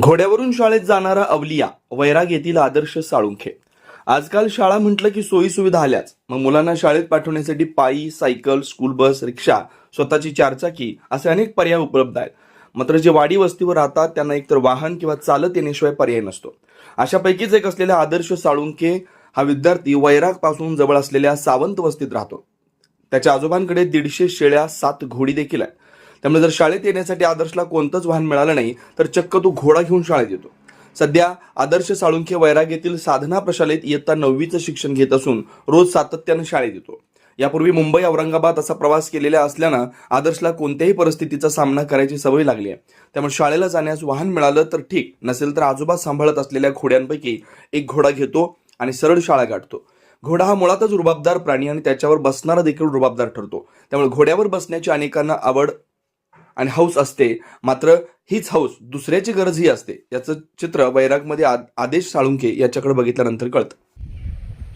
घोड्यावरून शाळेत जाणारा अवलिया वैराग येथील आदर्श साळुंखे. आजकाल शाळा म्हटलं की सोयी सुविधा आल्याच. मग मुलांना शाळेत पाठवण्यासाठी पायी सायकल स्कूल बस रिक्षा स्वतःची चारचाकी असे अनेक पर्याय उपलब्ध आहेत. मात्र जे वाडी वस्तीवर राहतात त्यांना एकतर वाहन किंवा चालत येण्याशिवाय पर्याय नसतो. अशापैकीच एक असलेला आदर्श साळुंखे हा विद्यार्थी वैरागपासून जवळ असलेल्या सावंत वस्तीत राहतो. त्याच्या आजोबांकडे दीडशे शेळ्या सात घोडी देखील आहे त्यामुळे जर शाळेत येण्यासाठी आदर्शला कोणतंच वाहन मिळालं नाही तर चक्क तो घोडा घेऊन शाळेत येतो. सध्या आदर्श साळुंखे वैराग येथील साधना प्रशालेत इयत्ता नववीचं शिक्षण घेत असून रोज सातत्यानं शाळेत येतो. यापूर्वी मुंबई औरंगाबाद असा प्रवास केलेला असल्यानं आदर्शला कोणत्याही परिस्थितीचा सामना करायची सवय लागली आहे. त्यामुळे शाळेला जाण्यास वाहन मिळालं तर ठीक नसेल तर आजोबा सांभाळत असलेल्या घोड्यांपैकी एक घोडा घेतो आणि सरळ शाळा गाठतो. घोडा हा मुळातच रुबाबदार प्राणी आणि त्याच्यावर बसणारा देखील रुबाबदार ठरतो. त्यामुळे घोड्यावर बसण्याची अनेकांना आवड आणि हौस असते. मात्र हीच हौस दुसऱ्याची गरजही असते. याचं चित्र वैरागमध्ये आ- आदेश साळुंके याच्याकडे बघितल्यानंतर कळतं.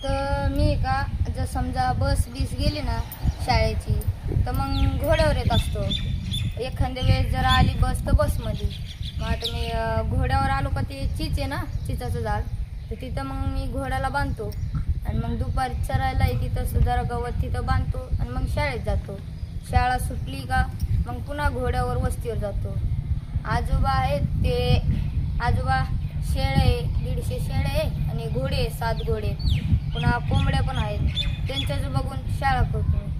तर मी का जर समजा बस बीस गेली ना शाळेची तर मग घोड्यावर येत असतो. एखाद्या वेळेस जर आली बस तर बसमध्ये. मग आता मी अं, घोड्यावर आलो का ते चीच आहे ना चिचाचं झाड तर तिथं मग मी घोड्याला बांधतो. आणि मग दुपारी चरायला तिथं जरा गवत तिथं बांधतो आणि मग शाळेत जातो. शाळा सुटली का मग पुन्हा घोड्यावर वस्तीवर जातो. आजोबा आहेत ते आजोबा शेळ आहे दीडशे शेळ आहे आणि घोडे सात घोडे पुन्हा कोंबड्या पण आहेत. त्यांच्याच बघून शाळा करतो मी.